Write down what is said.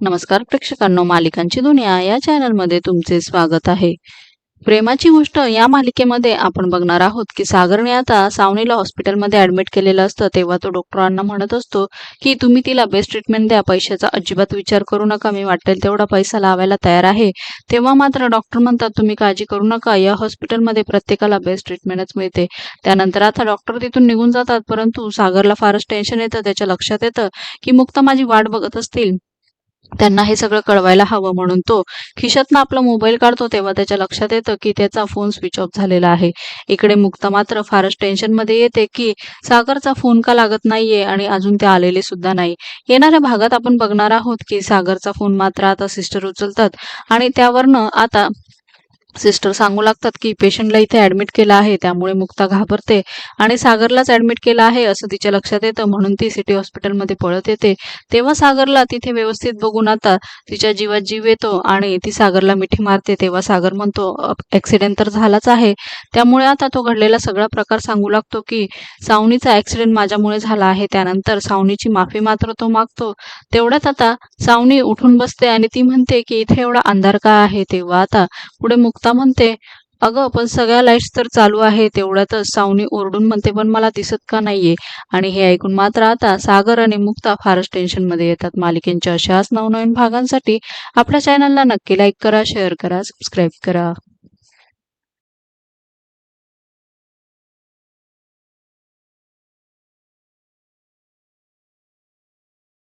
नमस्कार प्रेक्षकांनो मालिकांची दुनिया या चॅनलमध्ये तुमचे स्वागत आहे. प्रेमाची गोष्ट या मालिकेमध्ये आपण बघणार आहोत की सागरने आता सावनीला हॉस्पिटलमध्ये ऍडमिट केलेलं असतं तेव्हा तो डॉक्टरांना म्हणत असतो की तुम्ही तिला बेस्ट ट्रीटमेंट द्या पैशाचा अजिबात विचार करू नका मी वाटेल तेवढा पैसा लावायला तयार आहे. तेव्हा मात्र डॉक्टर म्हणतात तुम्ही काळजी करू नका या हॉस्पिटलमध्ये प्रत्येकाला बेस्ट ट्रीटमेंटच मिळते. त्यानंतर आता डॉक्टर तिथून निघून जातात परंतु सागरला फारच टेन्शन येतं त्याच्या लक्षात येतं की मुक्ता माझी वाट बघत असतील त्यांना हे सगळं कळवायला हवं म्हणून तो खिशातनं आपला मोबाईल काढतो तेव्हा त्याच्या लक्षात येतं की त्याचा फोन स्विच ऑफ झालेला आहे. इकडे मुक्ता मात्र फारच टेन्शनमध्ये येते की सागरचा फोन का लागत नाहीये आणि अजून ते आलेले सुद्धा नाही. येणाऱ्या भागात आपण बघणार आहोत की सागरचा फोन मात्र आता सिस्टर उचलतात आणि त्यावरनं आता सिस्टर सांगू लागतात की पेशंटला इथे ऍडमिट केलं आहे त्यामुळे मुक्ता घाबरते आणि सागरलाच ऍडमिट केलं आहे असं तिच्या लक्षात येतं. म्हणून ती सिटी हॉस्पिटलमध्ये पळत येते. तेव्हा सागरला तिथे व्यवस्थित बघून आता तिच्या जीवात जीव येतो आणि ती सागरला मिठी मारते. तेव्हा सागर म्हणतो ऍक्सिडेंट तर झालाच आहे. त्यामुळे आता तो घडलेला सगळा प्रकार सांगू लागतो की सावनीचा ऍक्सिडेंट माझ्यामुळे झाला आहे. त्यानंतर सावनीची माफी मात्र तो मागतो. तेवढ्यात आता सावनी उठून बसते आणि ती म्हणते की इथे एवढा अंधार का आहे? तेव्हा आता पुढे मुक्ता म्हणते अगं पण सगळ्या लाईट्स तर चालू आहे तेवढ्यातच सावनी ओरडून म्हणते पण मला दिसत का नाहीये? आणि हे ऐकून मात्र आता सागर आणि मुक्ता फारच टेन्शनमध्ये येतात. मालिकेंच्या अशाच नवनवीन भागांसाठी आपल्या चॅनलला नक्की लाईक करा शेअर करा सबस्क्राईब करा.